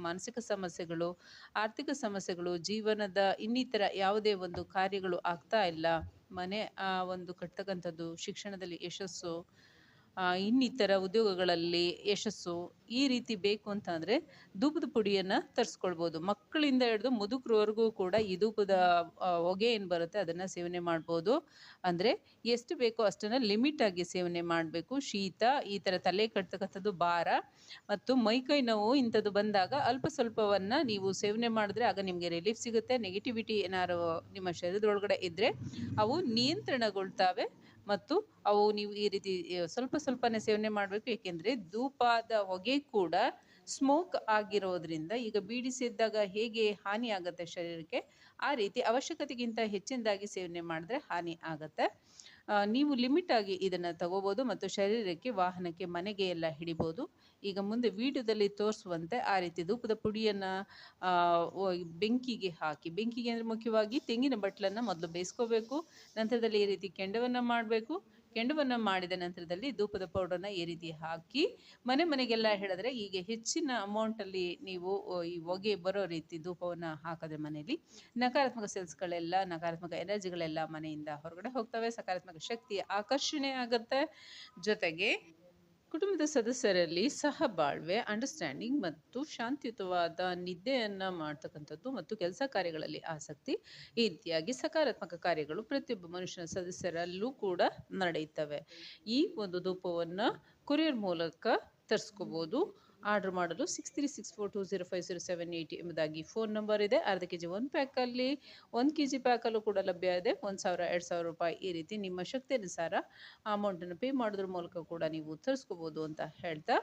ಮಾನಸಿಕ ಸಮಸ್ಯೆಗಳು, ಆರ್ಥಿಕ ಸಮಸ್ಯೆಗಳು, ಜೀವನದ ಇನ್ನಿತರ ಯಾವುದೇ ಒಂದು ಕಾರ್ಯಗಳು ಆಗ್ತಾ ಇಲ್ಲ. ಮನೆ, ಆ, ಒಂದು ಕಟ್ತಕ್ಕಂಥದ್ದು ಶಿಕ್ಷಣದಲ್ಲಿ ಯಶಸ್ಸು ಇನ್ನಿತರ ಉದ್ಯೋಗಗಳಲ್ಲಿ ಯಶಸ್ಸು ಈ ರೀತಿ ಬೇಕು ಅಂತ ಅಂದರೆ ಧೂಪದ ಪುಡಿಯನ್ನು ತರಿಸ್ಕೊಳ್ಬೋದು. ಮಕ್ಕಳಿಂದ ಹಿಡಿದು ಮುದುಕರವರೆಗೂ ಕೂಡ ಈ ಧೂಪದ ಹೊಗೆ ಏನು ಬರುತ್ತೆ ಅದನ್ನು ಸೇವನೆ ಮಾಡ್ಬೋದು. ಅಂದರೆ ಎಷ್ಟು ಬೇಕೋ ಅಷ್ಟನ್ನು ಲಿಮಿಟ್ ಆಗಿ ಸೇವನೆ ಮಾಡಬೇಕು. ಶೀತ, ಈ ಥರ ತಲೆ ಕಟ್ತಕ್ಕಂಥದ್ದು ಭಾರ ಮತ್ತು ಮೈಕೈ ನೋವು ಇಂಥದ್ದು ಬಂದಾಗ ಅಲ್ಪ ಸ್ವಲ್ಪವನ್ನು ನೀವು ಸೇವನೆ ಮಾಡಿದ್ರೆ ಆಗ ನಿಮಗೆ ರಿಲೀಫ್ ಸಿಗುತ್ತೆ. ನೆಗೆಟಿವಿಟಿ ಏನಾದ್ರು ನಿಮ್ಮ ಶರೀರದೊಳಗಡೆ ಇದ್ದರೆ ಅವು ನಿಯಂತ್ರಣಗೊಳ್ತಾವೆ. ಮತ್ತು ಅವು ನೀವು ಈ ರೀತಿ ಸ್ವಲ್ಪ ಸ್ವಲ್ಪನೇ ಸೇವನೆ ಮಾಡಬೇಕು. ಏಕೆಂದರೆ ಧೂಪದ ಹೊಗೆ ಕೂಡ ಸ್ಮೋಕ್ ಆಗಿರೋದ್ರಿಂದ ಈಗ ಬೀಡಿ ಸೇದಿದಾಗ ಹೇಗೆ ಹಾನಿ ಆಗುತ್ತೆ ಶರೀರಕ್ಕೆ, ಆ ರೀತಿ ಅವಶ್ಯಕತೆಗಿಂತ ಹೆಚ್ಚಿನದಾಗಿ ಸೇವನೆ ಮಾಡಿದ್ರೆ ಹಾನಿ ಆಗುತ್ತೆ. ನೀವು ಲಿಮಿಟ್ ಆಗಿ ಇದನ್ನು ತಗೋಬೋದು ಮತ್ತು ಶರೀರಕ್ಕೆ, ವಾಹನಕ್ಕೆ, ಮನೆಗೆ ಎಲ್ಲ ಹಿಡಿಬೋದು. ಈಗ ಮುಂದೆ ವಿಡಿಯೋದಲ್ಲಿ ತೋರಿಸುವಂತೆ ಆ ರೀತಿ ಧೂಪದ ಪುಡಿಯನ್ನು ಬೆಂಕಿಗೆ ಹಾಕಿ, ಬೆಂಕಿಗೆ ಅಂದರೆ ಮುಖ್ಯವಾಗಿ ತೆಂಗಿನ ಬಟ್ಲನ್ನು ಮೊದಲು ಬೇಯಿಸ್ಕೋಬೇಕು, ನಂತರದಲ್ಲಿ ಈ ರೀತಿ ಕೆಂಡವನ್ನು ಮಾಡಬೇಕು ಕೆಂಡವನ್ನು ಮಾಡಿದ ನಂತರದಲ್ಲಿ ಧೂಪದ ಪೌಡರ್ನ ಈ ರೀತಿ ಹಾಕಿ ಮನೆ ಮನೆಗೆಲ್ಲ ಹೇಳಿದ್ರೆ ಈಗ ಹೆಚ್ಚಿನ ಅಮೌಂಟಲ್ಲಿ ನೀವು ಈ ಹೊಗೆ ಬರೋ ರೀತಿ ಧೂಪವನ್ನು ಹಾಕಿದ್ರೆ ಮನೆಯಲ್ಲಿ ನಕಾರಾತ್ಮಕ ಸೆಲ್ಸ್ಗಳೆಲ್ಲ, ನಕಾರಾತ್ಮಕ ಎನರ್ಜಿಗಳೆಲ್ಲ ಮನೆಯಿಂದ ಹೊರಗಡೆ ಹೋಗ್ತವೆ. ಸಕಾರಾತ್ಮಕ ಶಕ್ತಿ ಆಕರ್ಷಣೆ ಆಗುತ್ತೆ. ಜೊತೆಗೆ ಕುಟುಂಬದ ಸದಸ್ಯರಲ್ಲಿ ಸಹಬಾಳ್ವೆ ಅಂಡರ್ಸ್ಟ್ಯಾಂಡಿಂಗ್ ಮತ್ತು ಶಾಂತಿಯುತವಾದ ನಿದ್ದೆಯನ್ನು ಮಾಡ್ತಕ್ಕಂಥದ್ದು ಮತ್ತು ಕೆಲಸ ಕಾರ್ಯಗಳಲ್ಲಿ ಆಸಕ್ತಿ, ಈ ರೀತಿಯಾಗಿ ಸಕಾರಾತ್ಮಕ ಕಾರ್ಯಗಳು ಪ್ರತಿಯೊಬ್ಬ ಮನುಷ್ಯನ ಸದಸ್ಯರಲ್ಲೂ ಕೂಡ ನಡೆಯುತ್ತವೆ. ಈ ಒಂದು ಧೂಪವನ್ನು ಕೊರಿಯರ್ ಮೂಲಕ ತರಿಸ್ಕೋಬೋದು. ಆರ್ಡರ್ ಮಾಡಲು six three six four two zero five zero seven eighty ಎಂಬುದಾಗಿ ಫೋನ್ ನಂಬರ್ ಇದೆ. ಅರ್ಧ ಕೆ ಜಿ ಒಂದು ಪ್ಯಾಕಲ್ಲಿ ಒಂದು ಕೆ ಜಿ ಪ್ಯಾಕಲ್ಲೂ ಕೂಡ ಲಭ್ಯ ಇದೆ. ಒಂದು ಸಾವಿರ, ಎರಡು ಸಾವಿರ ರೂಪಾಯಿ ಈ ರೀತಿ ನಿಮ್ಮ ಶಕ್ತಿ ಅನುಸಾರ ಅಮೌಂಟನ್ನು ಪೇ ಮಾಡೋದ್ರ ಮೂಲಕ ಕೂಡ ನೀವು ತರಿಸ್ಕೋಬೋದು ಅಂತ ಹೇಳ್ತಾ,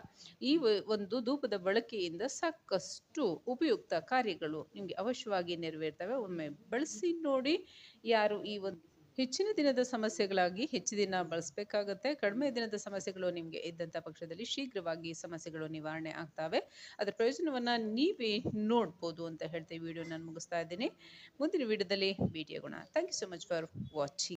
ಈ ಒಂದು ಧೂಪದ ಬಳಕೆಯಿಂದ ಸಾಕಷ್ಟು ಉಪಯುಕ್ತ ಕಾರ್ಯಗಳು ನಿಮಗೆ ಅವಶ್ಯವಾಗಿ ನೆರವೇರ್ತವೆ. ಒಮ್ಮೆ ಬಳಸಿ ನೋಡಿ ಯಾರು ಈ ಒಂದು ಹೆಚ್ಚಿನ ದಿನದ ಸಮಸ್ಯೆಗಳಾಗಿ ಹೆಚ್ಚು ದಿನ ಬಳಸಬೇಕಾಗುತ್ತೆ. ಕಡಿಮೆ ದಿನದ ಸಮಸ್ಯೆಗಳು ನಿಮಗೆ ಇದ್ದಂಥ ಪಕ್ಷದಲ್ಲಿ ಶೀಘ್ರವಾಗಿ ಸಮಸ್ಯೆಗಳು ನಿವಾರಣೆ ಆಗ್ತವೆ. ಅದರ ಪ್ರಯೋಜನವನ್ನು ನೀವೇ ನೋಡ್ಬೋದು ಅಂತ ಹೇಳ್ತೀವಿ ವಿಡಿಯೋ ನಾನು ಮುಗಿಸ್ತಾ ಇದ್ದೀನಿ. ಮುಂದಿನ ವಿಡಿಯೋದಲ್ಲಿ ಭೇಟಿಯಾಗೋಣ. Thank you so much for watching